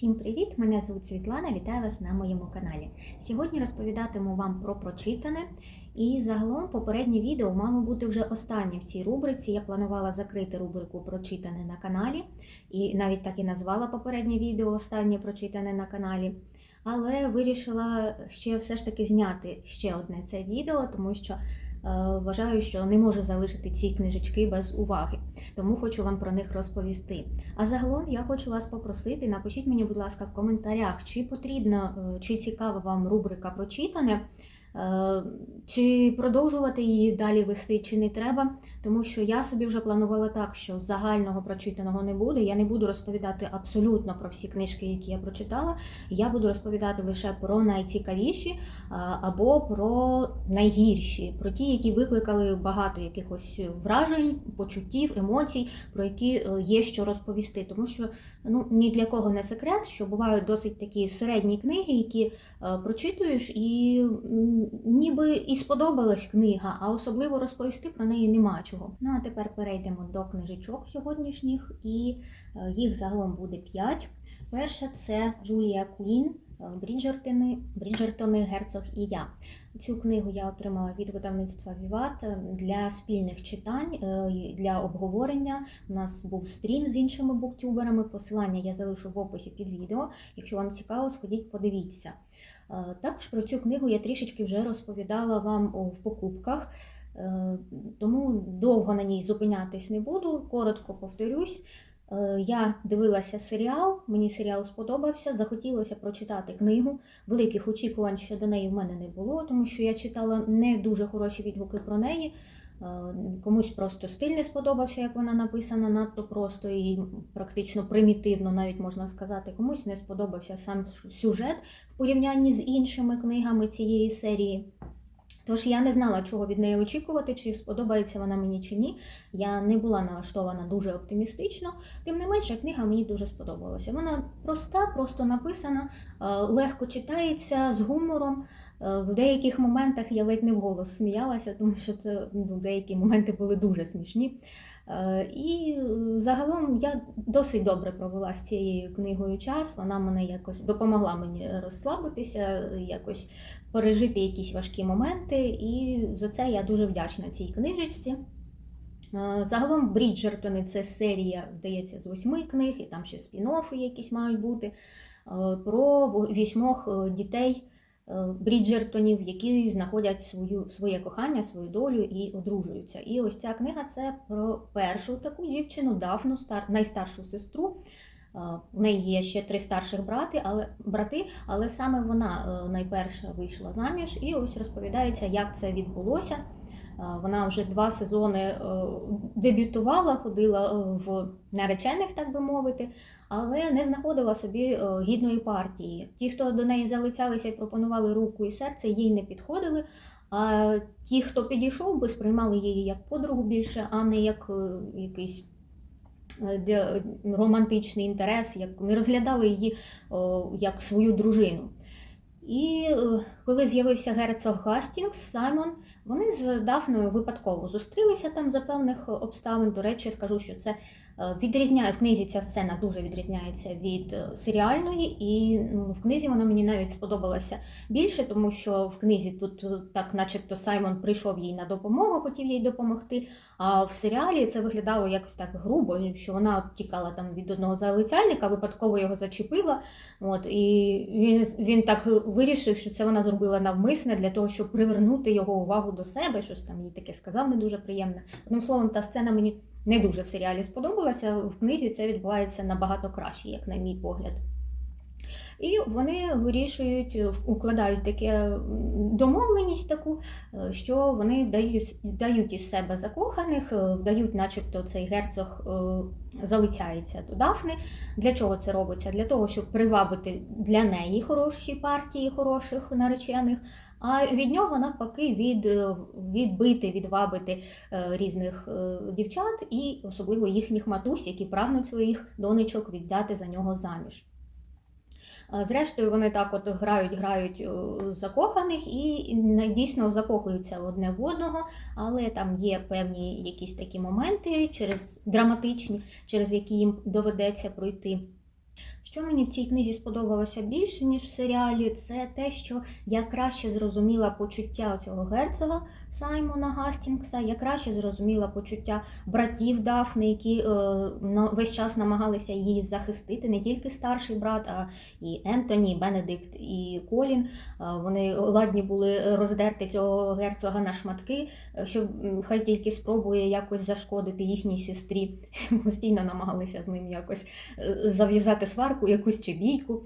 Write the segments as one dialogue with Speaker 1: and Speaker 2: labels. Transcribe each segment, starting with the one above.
Speaker 1: Всім привіт! Мене звуть Світлана. Вітаю вас на моєму каналі. Сьогодні розповідатиму вам про прочитане. І загалом попереднє відео мало бути вже останнє в цій рубриці. Я планувала закрити рубрику Прочитане на каналі, і навіть так і назвала попереднє відео Останнє прочитане на каналі. Але вирішила ще все ж таки зняти ще одне це відео, тому що вважаю, що не можу залишити ці книжечки без уваги. Тому хочу вам про них розповісти. А загалом я хочу вас попросити, напишіть мені, будь ласка, в коментарях, чи потрібна, е, чи цікава вам рубрика прочитане, е, чи продовжувати її далі вести, чи не треба. Тому що я собі вже планувала так, що загального прочитаного не буде. Я не буду розповідати абсолютно про всі книжки, які я прочитала. Я буду розповідати лише про найцікавіші або про найгірші, про ті, які викликали багато якихось вражень, почуттів, емоцій, про які е, є що розповісти. Тому що ну ні для кого не секрет, що бувають досить такі середні книги, які е, прочитуєш, і ніби і сподобалась книга, а особливо розповісти про неї нема чого. Ну а тепер перейдемо до книжечок сьогоднішніх, і е, їх загалом буде 5. Перша це Джулія Куін. Е, Бріджертони, Бріджертони, Герцог і я. Цю книгу я отримала від видавництва Віват е, для спільних читань, е, для обговорення. У нас був стрім з іншими буктюберами. Посилання я залишу в описі під відео. Якщо вам цікаво, сходіть, подивіться. Також про цю книгу я трішечки вже розповідала вам в покупках, тому довго на ній зупинятись не буду. Коротко повторюсь. Е, Я дивилася серіал, мені серіал сподобався, захотілося прочитати книгу. Великих очікувань щодо неї в мене не було, тому що я читала не дуже хороші відгуки про неї. Е, Комусь просто стиль не сподобався, як вона написана, надто просто і практично примітивно, навіть можна сказати. Комусь не сподобався сам сюжет в порівнянні з іншими книгами цієї серії. Тож я не знала, чого від неї очікувати, чи сподобається вона мені чи ні. Я не була налаштована дуже оптимістично. Тим не менше, книга мені дуже сподобалася. Вона проста, просто написана, е, легко читається з гумором. Е, В деяких моментах я ледь не вголос сміялася, тому що це ну, деякі моменти були дуже смішні. Е, І загалом я досить добре провела з цією книгою час. Вона мене якось допомогла мені розслабитися, якось пережити якісь важкі моменти, і за це я дуже вдячна цій книжечці. Е, Загалом Бріджертони це серія, здається, з восьми книг, і там ще спін-оффи якісь мають бути е, про вісьмох е, дітей Бріджертонів, які знаходять свою, своє кохання, свою долю і одружуються. І ось ця книга це про першу таку дівчину, Дафну, стар, найстаршу сестру. Е, У неї є ще три старших брати, але, брати, але саме вона е, найперша вийшла заміж, і ось розповідається, як це відбулося. Е, Вона вже два сезони дебютувала, ходила в наречених, так би мовити, але не знаходила собі гідної партії. Ті, хто до неї залицялися і пропонували руку і серце, їй не підходили. А ті, хто підійшов би, сприймали її як подругу більше, а не як якийсь романтичний інтерес, як не розглядали її о, як свою дружину. І е, коли з'явився герцог Гастінгс, Саймон, вони з Дафною випадково зустрілися там за певних обставин. До речі, скажу, що це е, відрізняє в книзі ця сцена дуже відрізняється від е, серіальної, і ну, в книзі вона мені навіть сподобалася більше, тому що в книзі тут е, так, начебто, Саймон прийшов їй на допомогу, хотів їй допомогти. А в серіалі це виглядало якось так грубо, що вона тікала там від одного залицяльника, випадково його зачепила. От, і він, він так вирішив, що це вона зробила навмисне для того, щоб привернути його увагу до себе. Щось там їй таке сказав, не дуже приємне. Одним словом, та сцена мені не дуже в серіалі сподобалася. В книзі це відбувається набагато краще, як на мій погляд. І вони вирішують, укладають таке домовленість таку, е, що вони дають, дають із себе закоханих, е, вдають, начебто цей герцог е, залицяється до Дафни. Для чого це робиться? Для того, щоб привабити для неї хороші партії, хороших наречених, а від нього навпаки від, е, відбити, відвабити е, різних е, дівчат і особливо їхніх матусь, які прагнуть своїх донечок віддати за нього заміж. Зрештою, вони так от грають, грають закоханих і дійсно закохуються одне в одного, але там є певні якісь такі моменти через драматичні, через які їм доведеться пройти. Що мені в цій книзі сподобалося більше, ніж в серіалі, це те, що я краще зрозуміла почуття цього герцога Саймона Гастінгса, я краще зрозуміла почуття братів Дафни, які е, весь час намагалися її захистити, не тільки старший брат, а і Ентоні, і Бенедикт, і Колін. Е, Вони ладні були роздерти цього герцога на шматки, е, щоб хай тільки спробує якось зашкодити їхній сестрі. Постійно намагалися з ним якось зав'язати сварку, якусь чи бійку.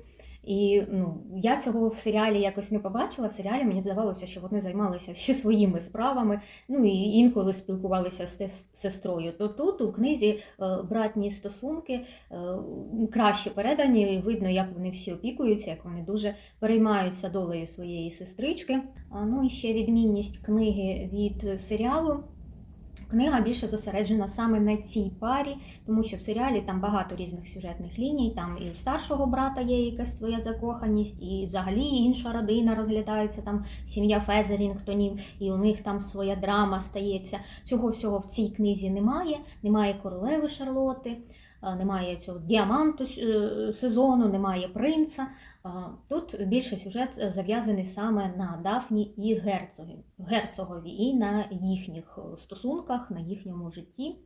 Speaker 1: І ну, я цього в серіалі якось не побачила. В серіалі мені здавалося, що вони займалися всі своїми справами, ну і інколи спілкувалися з сестрою. То тут у книзі е, братні стосунки е, краще передані. Видно, як вони всі опікуються, як вони дуже переймаються долею своєї сестрички. Ну і ще відмінність книги від серіалу. Книга більше зосереджена саме на цій парі, тому що в серіалі там багато різних сюжетних ліній. Там і у старшого брата є якась своя закоханість, і взагалі інша родина розглядається, там сім'я Фезерінгтонів, і у них там своя драма стається. Цього всього в цій книзі немає. Немає королеви Шарлоти, немає цього діаманту е, сезону, немає принца. Тут більше сюжет зав'язаний саме на Дафні і герцогі, герцогові, і на їхніх е, стосунках, на їхньому житті.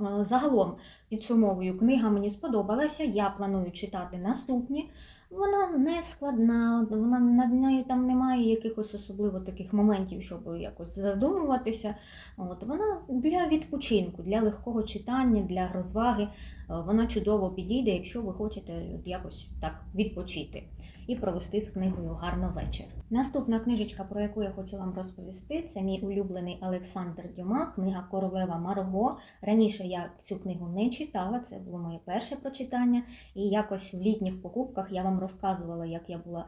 Speaker 1: Е, Загалом, підсумовую, книга мені сподобалася. Я планую читати наступні. Вона не складна, вона над нею там немає якихось особливо таких моментів, щоб якось задумуватися. От вона для відпочинку, для легкого читання, для розваги. Е, Вона чудово підійде, якщо ви хочете якось так відпочити і провести з книгою гарно вечір. Наступна книжечка, про яку я хочу вам розповісти, це мій улюблений Олександр Дюма, книга Королева Марго. Раніше я цю книгу не читала, це було моє перше прочитання. І якось в літніх покупках я вам розказувала, як я була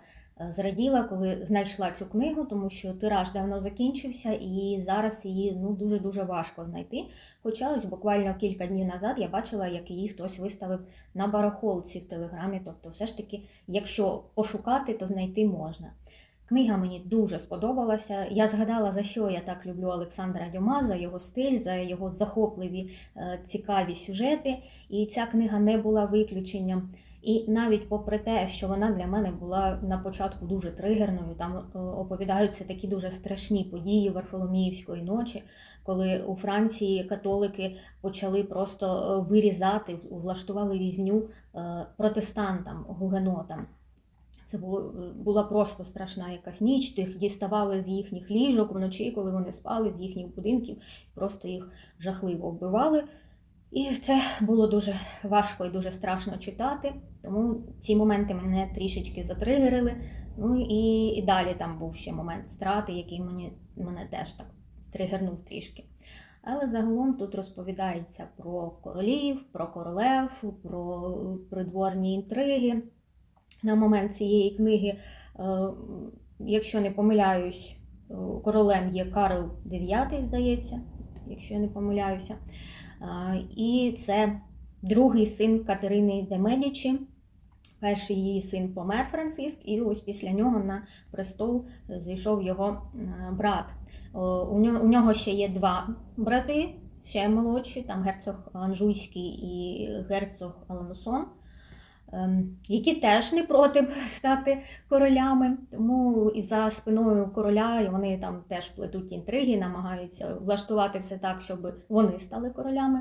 Speaker 1: зраділа, коли знайшла цю книгу, тому що тираж давно закінчився, і зараз її ну дуже дуже важко знайти. Хоча ось буквально кілька днів назад я бачила, як її хтось виставив на барахолці в телеграмі. Тобто, все ж таки, якщо пошукати, то знайти можна. Книга мені дуже сподобалася. Я згадала, за що я так люблю Олександра Дюма, за його стиль, за його захопливі е, цікаві сюжети. І ця книга не була виключенням. І навіть попри те, що вона для мене була на початку дуже тригерною, там е, оповідаються такі дуже страшні події Варфоломіївської ночі, коли у Франції католики почали просто е, вирізати, влаштували різню е, протестантам, гугенотам. Це було, була просто страшна якась ніч. Тих діставали з їхніх ліжок вночі, коли вони спали з їхніх будинків, просто їх жахливо вбивали. І це було дуже важко і дуже страшно читати. Тому ці моменти мене трішечки затригерили. Ну і, і далі там був ще момент страти, який мені, мене теж так тригернув трішки. Але загалом тут розповідається про королів, про королев, про придворні інтриги. На момент цієї книги, е, якщо не помиляюсь, е, королем є Карл IX, здається, якщо я не помиляюся. Е, І це другий син Катерини де Медічі. Перший її син помер Франциск, і ось після нього на престол зійшов його е, брат. Е, У нього, ще є два брати, ще молодші, там герцог Анжуйський і герцог Аланусон, які теж не проти стати королями. Тому і за спиною короля і вони там теж плетуть інтриги, намагаються влаштувати все так, щоб вони стали королями.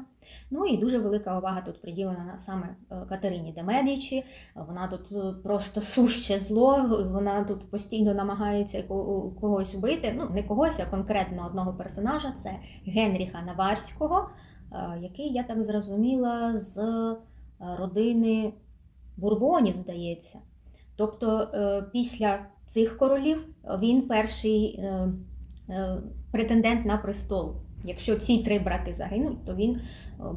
Speaker 1: Ну і дуже велика увага тут приділена саме е, Катерині де Медічі. Вона тут е, просто суще зло, вона тут постійно намагається когось вбити. Ну, не когось, а конкретно одного персонажа це Генріха Наварського, е, який, я так зрозуміла, з родини Бурбонів, здається. Тобто е, після цих королів він перший е, е, претендент на престол. Якщо ці три брати загинуть, то він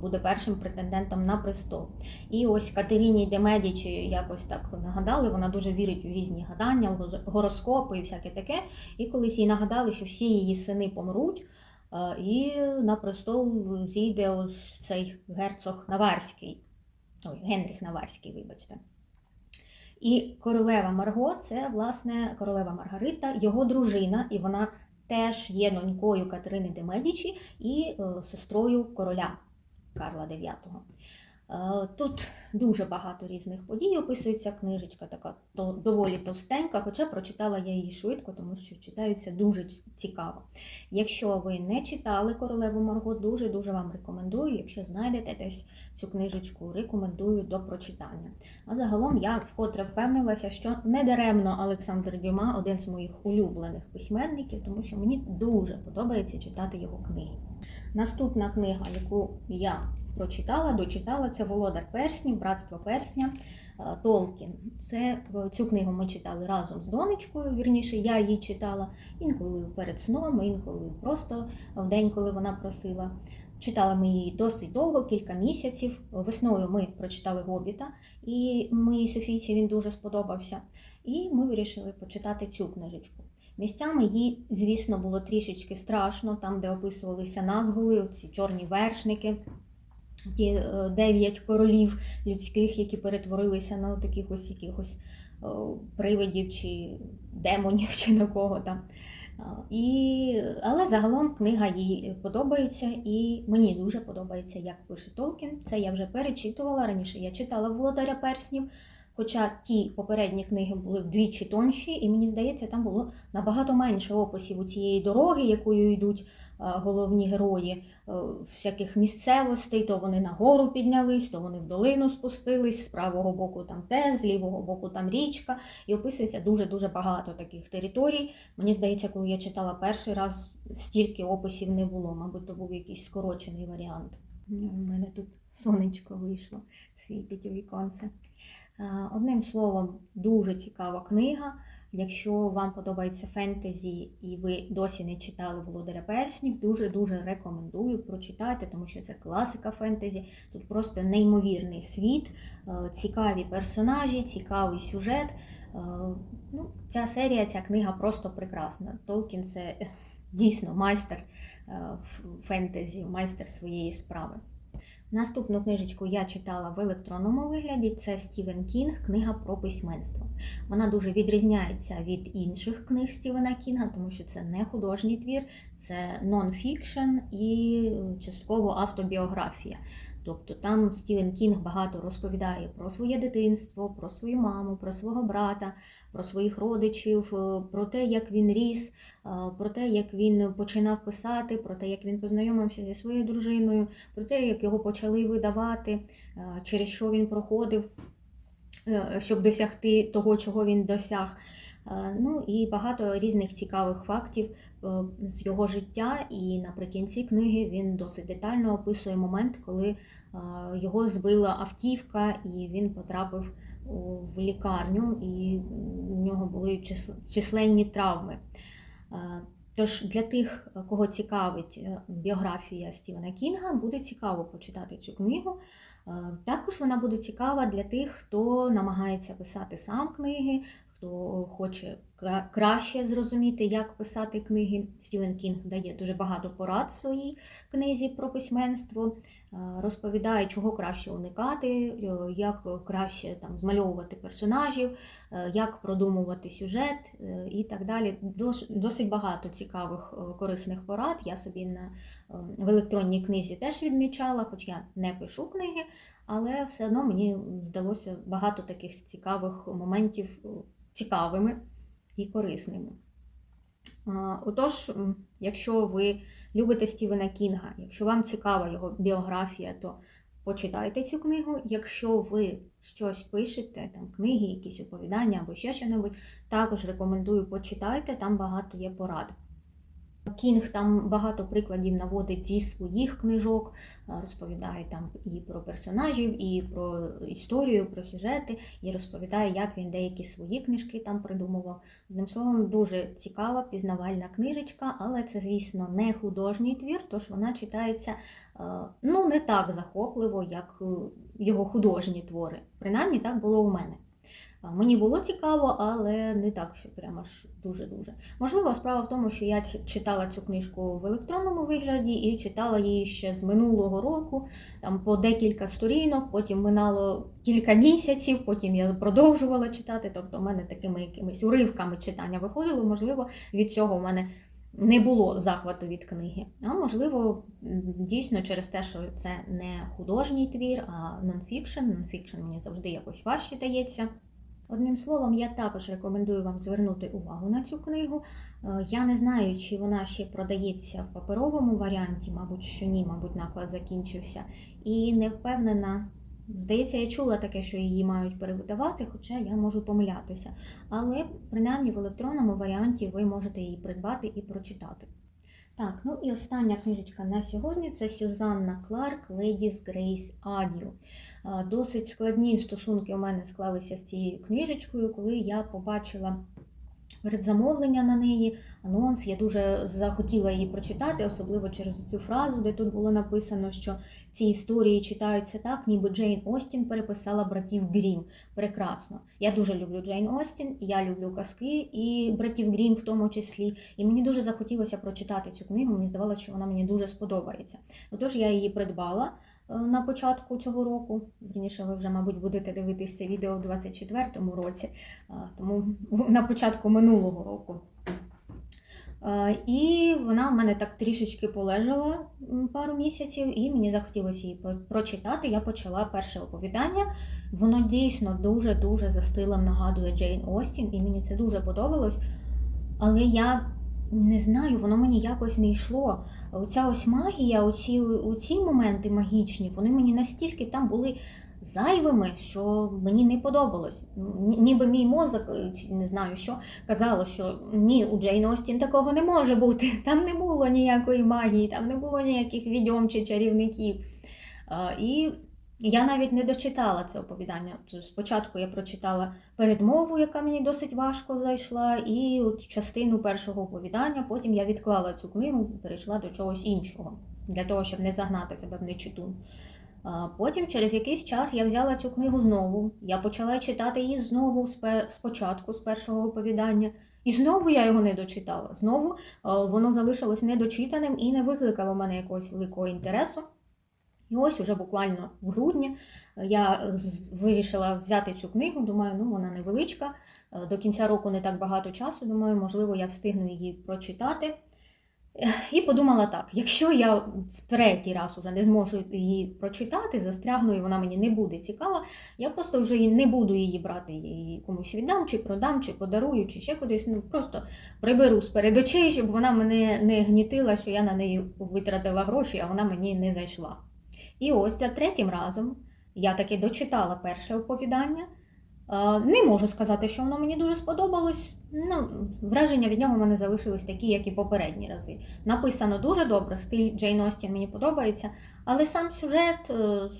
Speaker 1: буде першим претендентом на престол. І ось Катерині де Медічі якось так нагадали, вона дуже вірить у різні гадання, гороскопи і всяке таке. І колись їй нагадали, що всі її сини помруть, і на престол зійде ось цей герцог Наварський. Ой, Генріх Наварський, вибачте. І королева Марго це, власне, королева Маргарита, його дружина, і вона теж є донькою Катерини де Медічі і е, сестрою короля Карла IX. Е, Тут дуже багато різних подій описується книжечка, така доволі товстенька, хоча прочитала я її швидко, тому що читається дуже цікаво. Якщо ви не читали королеву Марго, дуже-дуже вам рекомендую. Якщо знайдете десь цю книжечку, рекомендую до прочитання. А загалом я вкотре впевнилася, що недаремно Олександр Дюма один з моїх улюблених письменників, тому що мені дуже подобається читати його книги. Наступна книга, яку я прочитала, дочитала, це Володар Перснів, Братство Персня. е, Толкін. Це е, цю книгу ми читали разом з донечкою. Вірніше, я її читала інколи перед сном, інколи просто в день, коли вона просила. Читали ми її досить довго, кілька місяців. Весною ми прочитали Гобіта, і моїй Софійці він дуже сподобався. І ми вирішили почитати цю книжечку. Місцями їй, звісно, було трішечки страшно, там, де описувалися назгули, ці чорні вершники, ті е, дев'ять королів людських, які перетворилися на таких ось якихось е, привидів чи демонів, чи на кого там. І, але загалом книга їй подобається, і мені дуже подобається, як пише Толкін. Це я вже перечитувала раніше. Я читала Володаря перснів. Хоча ті попередні книги були вдвічі тонші, і мені здається, там було набагато менше описів у цієї дороги, якою йдуть головні герої, е, всяких місцевостей, то вони на гору піднялись, то вони в долину спустились, з правого боку там те, з лівого боку там річка, і описується дуже-дуже багато таких територій. Мені здається, коли я читала перший раз, стільки описів не було, мабуть, то був якийсь скорочений варіант. У мене тут сонечко вийшло, світить у віконце. Е, Одним словом, дуже цікава книга. Якщо вам подобається фентезі і ви досі не читали Володаря Перснів, дуже-дуже рекомендую прочитати, тому що це класика фентезі. Тут просто неймовірний світ, е, цікаві персонажі, цікавий сюжет. Е, Ну, ця серія, ця книга просто прекрасна. Толкін це е, дійсно майстер фентезі, майстер своєї справи. Наступну книжечку я читала в електронному вигляді. Це Стівен Кінг, книга про письменство. Вона дуже відрізняється від інших книг Стівена Кінга, тому що це не художній твір, це нон-фікшн і частково автобіографія. Тобто там Стівен Кінг багато розповідає про своє дитинство, про свою маму, про свого брата, про своїх родичів, е, про те, як він ріс, е, про те, як він починав писати, про те, як він познайомився зі своєю дружиною, про те, як його почали видавати, е, через що він проходив, щоб досягти того, чого він досяг. Е, Ну і багато різних цікавих фактів е, з його життя. І наприкінці книги він досить детально описує момент, коли е, його збила автівка, і він потрапив в лікарню, і в нього були численні травми. Тож для тих, кого цікавить біографія Стівена Кінга, буде цікаво почитати цю книгу. Також вона буде цікава для тих, хто намагається писати сам книги, хто хоче краще зрозуміти, як писати книги. Стівен Кінг дає дуже багато порад в своїй книзі про письменство, е, розповідає, чого краще уникати, е, як краще там змальовувати персонажів, е, як продумувати сюжет і так далі. Досить багато цікавих корисних порад. Я собі на в електронній книзі теж відмічала, хоч я не пишу книги, але все одно мені здалося багато таких цікавих моментів цікавими і корисними. Отож, якщо ви любите Стівена Кінга, якщо вам цікава його біографія, то почитайте цю книгу. Якщо ви щось пишете, там книги, якісь оповідання або ще щось, також рекомендую почитайте, там багато є порад. Кінг там багато прикладів наводить зі своїх книжок, е, розповідає там і про персонажів, і про історію, про сюжети, і розповідає, як він деякі свої книжки там придумував. Одним словом, дуже цікава, пізнавальна книжечка, але це, звісно, не художній твір, тож вона читається е, ну, не так захопливо, як е, його художні твори. Принаймні так було у мене. Мені було цікаво, але не так, що прямо ж дуже-дуже. Можливо, справа в тому, що я читала цю книжку в електронному вигляді і читала її ще з минулого року, там по декілька сторінок, потім минало кілька місяців, потім я продовжувала читати. Тобто, в мене такими якимись уривками читання виходило. Можливо, від цього в мене не було захвату від книги. А можливо, дійсно через те, що це не художній твір, а нонфікшн. Нонфікшн мені завжди якось важче дається. Одним словом, я також рекомендую вам звернути увагу на цю книгу. Е, Я не знаю, чи вона ще продається в паперовому варіанті, мабуть, що ні, мабуть, наклад закінчився. І не впевнена. Здається, я чула таке, що її мають перевидавати, хоча я можу помилятися. Але принаймні в електронному варіанті ви можете її придбати і прочитати. Так, ну і остання книжечка на сьогодні це Сюзанна Кларк Ladies Grace. Е, Досить складні стосунки у мене склалися з цією книжечкою, коли я побачила передзамовлення на неї, анонс. Я дуже захотіла її прочитати, особливо через цю фразу, де тут було написано, що ці історії читаються так, ніби Джейн Остін переписала братів Грім. Прекрасно. Я дуже люблю Джейн Остін, я люблю казки і братів Грім в тому числі. І мені дуже захотілося прочитати цю книгу. Мені здавалося, що вона мені дуже сподобається. Отож, я її придбала на початку цього року. Вірніше, ви вже, мабуть, будете дивитись це відео в 24-му році, тому на початку минулого року. Е, І вона в мене так трішечки полежала пару місяців, і мені захотілося її прочитати. Я почала перше оповідання. Воно дійсно дуже-дуже за стилем нагадує Джейн Остін, і мені це дуже подобалось. Але я не знаю, воно мені якось не йшло. Оця ось магія, оці, оці моменти магічні, вони мені настільки там були зайвими, що мені не подобалось. Ніби мій мозок, е, чи не знаю що, казало, що ні, у Джейн Остін такого не може бути. Там не було ніякої магії, там не було ніяких відьом чи чарівників. І я навіть не дочитала це оповідання. Спочатку я прочитала передмову, яка мені досить важко зайшла, і от частину першого оповідання. Потім я відклала цю книгу, перейшла до чогось іншого, для того, щоб не загнати себе в нечитун. А Потім, через якийсь час, я взяла цю книгу знову. Я почала читати її знову спочатку, з першого оповідання. І знову я його не дочитала. Знову воно залишилось недочитаним і не викликало в мене якогось великого інтересу. І ось уже буквально в грудні е, я вирішила взяти цю книгу. Думаю, ну вона невеличка. е, До кінця року не так багато часу. Думаю, можливо, я встигну її прочитати. І подумала так: якщо я в третій раз уже не зможу її прочитати, застрягну і вона мені не буде цікава, я просто вже не буду її брати, її комусь віддам, чи продам, чи подарую, чи ще кудись. Ну просто приберу з перед очей, щоб вона мене не гнітила, що я на неї витратила гроші, а вона мені не зайшла. І ось за третім разом я таки дочитала перше оповідання. Е, Не можу сказати, що воно мені дуже сподобалось. Ну, враження від нього в мене залишились такі, як і попередні рази. Написано дуже добре, стиль Джейн Остін мені подобається, але сам сюжет е,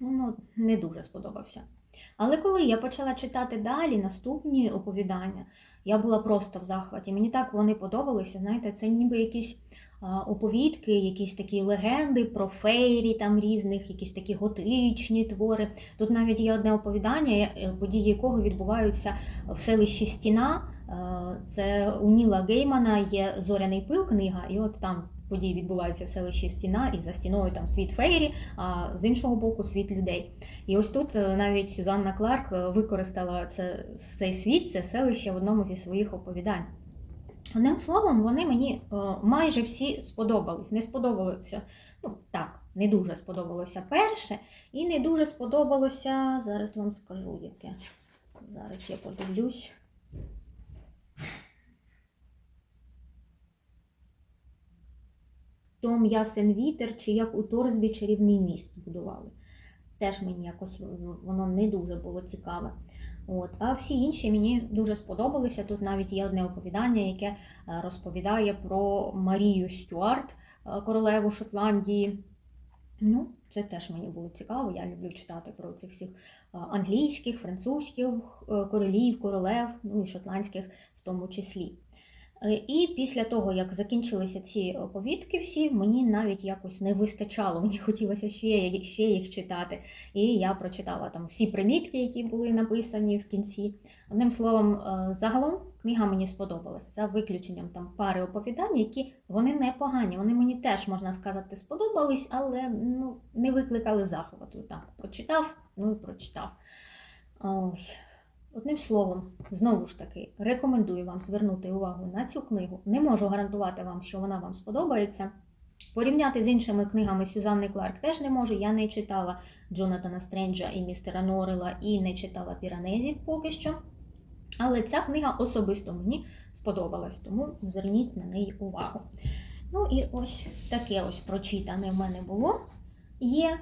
Speaker 1: ну, не дуже сподобався. Але коли я почала читати далі наступні оповідання, я була просто в захваті. Мені так вони подобалися. Знаєте, це ніби якісь оповідки, якісь такі легенди про фейрі там різних, якісь такі готичні твори. Тут навіть є одне оповідання, е, події якого відбуваються в селищі Стіна. Е, Це у Ніла Геймана є Зоряний пил книга, і от там події відбуваються в селищі Стіна, і за стіною там світ фейрі, а з іншого боку світ людей. І ось тут е, навіть Сюзанна Кларк використала це, цей світ, це селище в одному зі своїх оповідань. Одним словом, вони мені е, майже всі сподобались. Не сподобалося, ну так, не дуже сподобалося перше, і не дуже сподобалося, зараз вам скажу яке. Зараз я подивлюсь. Том Ясен Вітер, чи як у Торсбі чарівний міст збудували. Теж мені якось воно не дуже було цікаве. От. А всі інші мені дуже сподобалися. Тут навіть є одне оповідання, яке е, розповідає про Марію Стюарт, е, королеву Шотландії. Ну, це теж мені було цікаво. Я люблю читати про цих всіх е, англійських, французьких королів, королев, ну і шотландських в тому числі. Е, І після того, як закінчилися ці оповідки всі, мені навіть якось не вистачало. Мені хотілося ще, ще їх читати. І я прочитала там всі примітки, які були написані в кінці. Одним словом, е, загалом книга мені сподобалась. За виключенням там пари оповідань, які вони непогані. Вони мені теж, можна сказати, сподобались, але ну, не викликали захвату. Так, прочитав, ну і прочитав. Ось. Одним словом, знову ж таки, рекомендую вам звернути увагу на цю книгу. Не можу гарантувати вам, що вона вам сподобається. Порівняти з іншими книгами Сюзанни Кларк теж не можу. Я не читала Джонатана Стренджа і містера Норрела і не читала Піранезі поки що. Але ця книга особисто мені сподобалась, тому зверніть на неї увагу. Ну і ось таке ось прочитане в мене було. Є.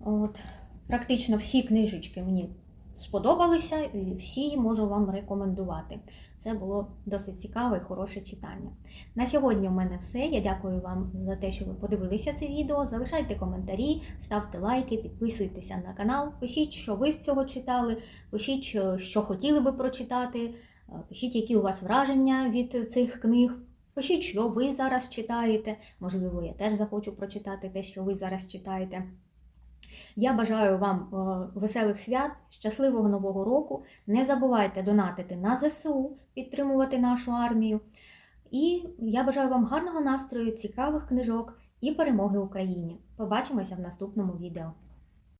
Speaker 1: От, практично всі книжечки мені сподобалися, і всі можу вам рекомендувати. Це було досить цікаве і хороше читання. На сьогодні в мене все. Я дякую вам за те, що ви подивилися це відео. Залишайте коментарі, ставте лайки, підписуйтеся на канал, пишіть, що ви з цього читали, пишіть, що- що хотіли би прочитати, е, пишіть, які у вас враження від цих книг. Пишіть, що ви зараз читаєте. Можливо, я теж захочу прочитати те, що ви зараз читаєте. Я бажаю вам е, веселих свят, щасливого нового року. Не забувайте донатити на ЗСУ, підтримувати нашу армію. І я бажаю вам гарного настрою, цікавих книжок і перемоги Україні. Побачимося в наступному відео.